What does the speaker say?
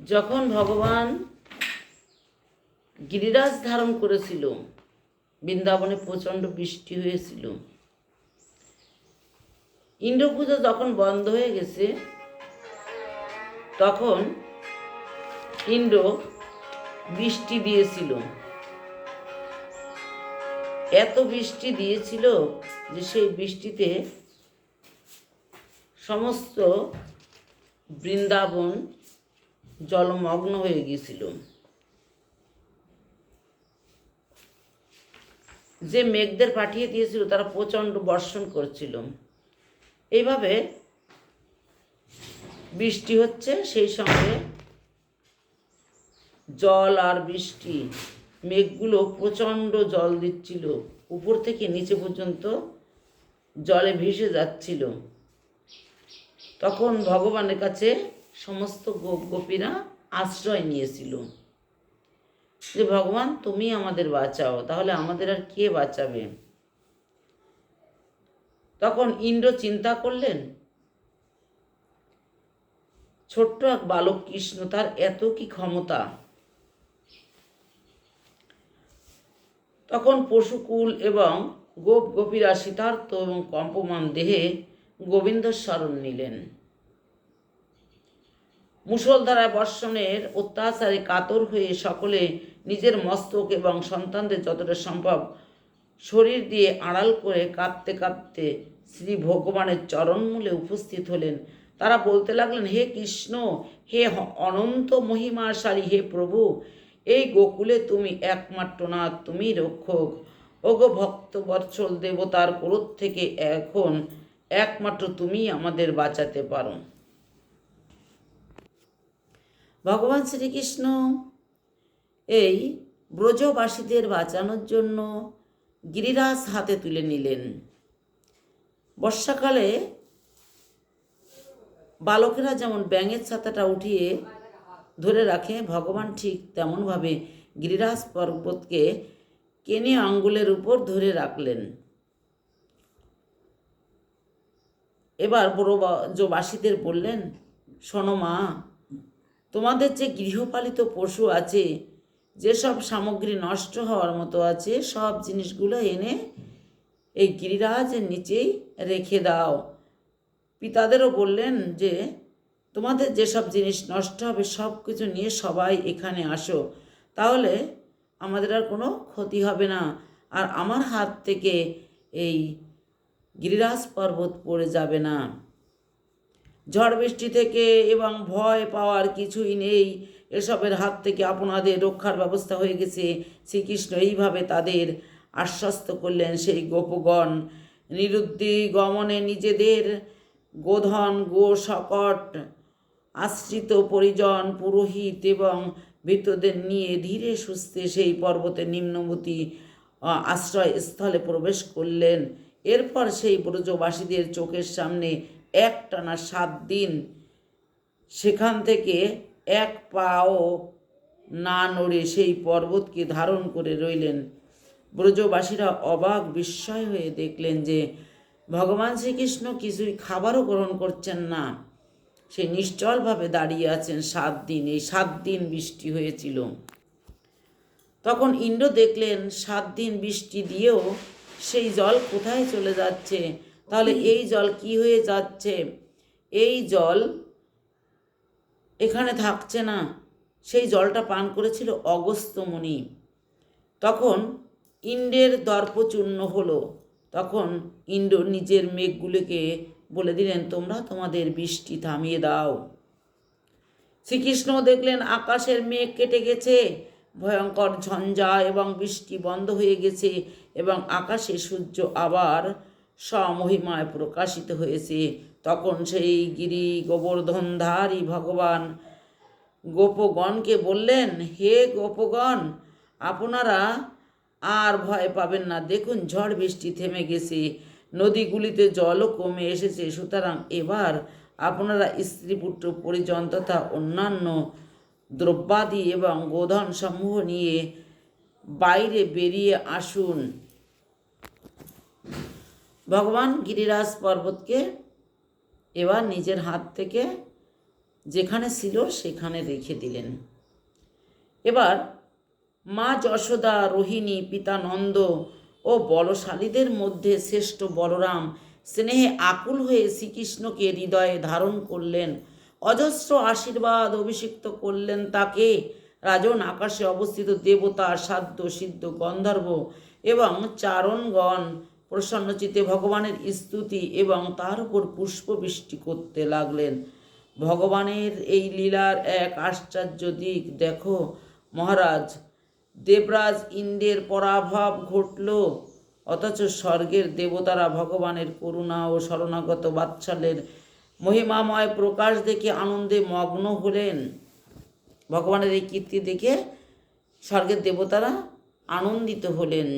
যখন ভগবান গিরিরাজ ধারণ করেছিল, বৃন্দাবনে প্রচণ্ড বৃষ্টি হয়েছিল ইন্দ্র পুজো যখন বন্ধ হয়ে গেছে, তখন ইন্দ্র বৃষ্টি দিয়েছিল। এত বৃষ্টি দিয়েছিল যে সেই বৃষ্টিতে সমস্ত বৃন্দাবন জলমগ্ন হয়ে গিয়েছিল। যে মেঘদের পাঠিয়ে দিয়েছিল, তারা প্রচণ্ড বর্ষণ করছিল। এইভাবে বৃষ্টি হচ্ছে, সেই সঙ্গে জল আর বৃষ্টি, মেঘগুলো প্রচণ্ড জল দিচ্ছিল। উপর থেকে নিচে পর্যন্ত জলে ভেসে যাচ্ছিল। তখন ভগবানের কাছে সমস্ত গোপ গোপীরা আশ্রয় নিয়েছিল। যে ভগবান, তুমি আমাদের বাঁচাও, তাহলে আমাদের আর কে বাঁচাবে? তখন ইন্দ্র চিন্তা করলেন, ছোট্ট এক বালক কৃষ্ণ তার এত কি ক্ষমতা? তখন পশুকুল এবং গোপ গোপীরা শীতার্থ এবং কম্পমান দেহে গোবিন্দ স্মরণ নিলেন। মুষলধারায় বর্ষণের অত্যাচারে কাতর হয়ে সকলে নিজের মস্তক এবং সন্তানদের যতটা সম্ভব শরীর দিয়ে আড়াল করে কাঁদতে কাঁদতে শ্রী ভগবানের চরণমূলে উপস্থিত হলেন। তারা বলতে লাগলেন, হে কৃষ্ণ, হে অনন্ত মহিমাশালী, হে প্রভু, এই গোকুলে তুমি একমাত্র না তুমি রক্ষক। ওগো ভক্ত বৎসল দেবতার ক্রোধ থেকে এখন একমাত্র তুমি আমাদের বাঁচাতে পারো। ভগবান শ্রীকৃষ্ণ এই ব্রজবাসীদের বাঁচানোর জন্য গিরিরাজ হাতে তুলে নিলেন। বর্ষাকালে বালকেরা যেমন ব্যাঙের ছাতাটা উঠিয়ে ধরে রাখে, ভগবান ঠিক তেমনভাবে গিরিরাজ পর্বতকে কেনে আঙ্গুলের উপর ধরে রাখলেন। এবার ব্রজবাসীদের বললেন, শোনো মা তোমাদের যে গৃহপালিত পশু আছে, যেসব সামগ্রী নষ্ট হওয়ার মতো আছে, সব জিনিসগুলো এনে এই গিরিরাজের নিচেই রেখে দাও। পিতাদেরও বললেন যে, তোমাদের যেসব জিনিস নষ্ট হবে, সব কিছু নিয়ে সবাই এখানে আসো। তাহলে আমাদের আর কোনো ক্ষতি হবে না। আর আমার হাত থেকে এই গিরিরাজ পর্বত পড়ে যাবে না। ঝড় বৃষ্টি থেকে এবং ভয় পাওয়ার কিছুই নেই। এসবের হাত থেকে আপনাদের রক্ষার ব্যবস্থা হয়ে গেছে। শ্রীকৃষ্ণ এইভাবে তাদের আশ্বস্ত করলেন সেই গোপগণ। নিরুদ্ধি গমনে নিজেদের গোধন গো সকট আশ্রিত পরিজন পুরোহিত এবং ভৃতদের নিয়ে ধীরে সুস্থে সেই পর্বতের নিম্নবতী আহ, আশ্রয়স্থলে প্রবেশ করলেন। এরপর সেই ব্রজবাসীদের চোখের সামনে একটানা সাত দিন সেখান থেকে এক পাও না নড়ে সেই পর্বতকে ধারণ করে রইলেন। ব্রজবাসীরা অবাক বিস্ময় হয়ে দেখলেন যে, ভগবান শ্রীকৃষ্ণ কিছুই খাবারও গ্রহণ করছেন না। সে নিশ্চলভাবে দাঁড়িয়ে আছেন সাত দিন। এই সাত দিন বৃষ্টি হয়েছিল। তখন ইন্দ্র দেখলেন, সাত দিন বৃষ্টি দিয়েও সেই জল কোথায় চলে যাচ্ছে? তাহলে এই জল কি হয়ে যাচ্ছে? এই জল এখানে থাকছে না। সেই জলটা পান করেছিল অগস্ত্য মুনি তখন ইন্দ্রের দর্পচূর্ণ হলো। তখন ইন্দ্র নিজের মেঘগুলোকে বলে দিলেন, তোমরা তোমাদের বৃষ্টি থামিয়ে দাও। শ্রীকৃষ্ণ দেখলেন আকাশের মেঘ কেটে গেছে, ভয়ঙ্কর ঝঞ্ঝা এবং বৃষ্টি বন্ধ হয়ে গেছে এবং আকাশে সূর্য আবার স্বমহিমায় প্রকাশিত হয়েছে। তখন সেই গিরি গোবর্ধনধারী ভগবান গোপগণকে বললেন, হে গোপগণ, আপনারা আর ভয় পাবেন না। দেখুন, ঝড় বৃষ্টি থেমে গেছে, নদীগুলিতে জলও কমে এসেছে। সুতরাং এবার আপনারা স্ত্রী, পুত্র, পরিজন তথা অন্যান্য দ্রব্যাদি এবং গোধন সমূহ নিয়ে বাইরে বেরিয়ে আসুন। ভগবান গিরিরাজ পর্বতকে এবার নিজের হাত থেকে যেখানে ছিল সেখানে রেখে দিলেন। এবার মা যশোদা, রোহিণী, পিতা নন্দ ও বলশালীদের মধ্যে শ্রেষ্ঠ বলরাম স্নেহে আকুল হয়ে শ্রীকৃষ্ণকে হৃদয়ে ধারণ করলেন। অজস্র আশীর্বাদ অভিষিক্ত করলেন তাকে। রাজন আকাশে অবস্থিত দেবতা, সাধ্য, সিদ্ধ, গন্ধর্ব এবং চারণগণ প্রসন্নচিতে ভগবানের স্তুতি এবং তার উপর পুষ্পবৃষ্টি করতে লাগলেন। ভগবানের এই লীলার এক আশ্চর্য দিক, দেখো মহারাজ, দেবরাজ ইন্দ্রের পরাভব ঘটল, অথচ স্বর্গের দেবতারা ভগবানের করুণা ও শরণাগত বাৎসল্যের মহিমাময় প্রকাশ দেখে আনন্দে মগ্ন হলেন। ভগবানের এই কীর্তি দেখে স্বর্গের দেবতারা আনন্দিত হলেন।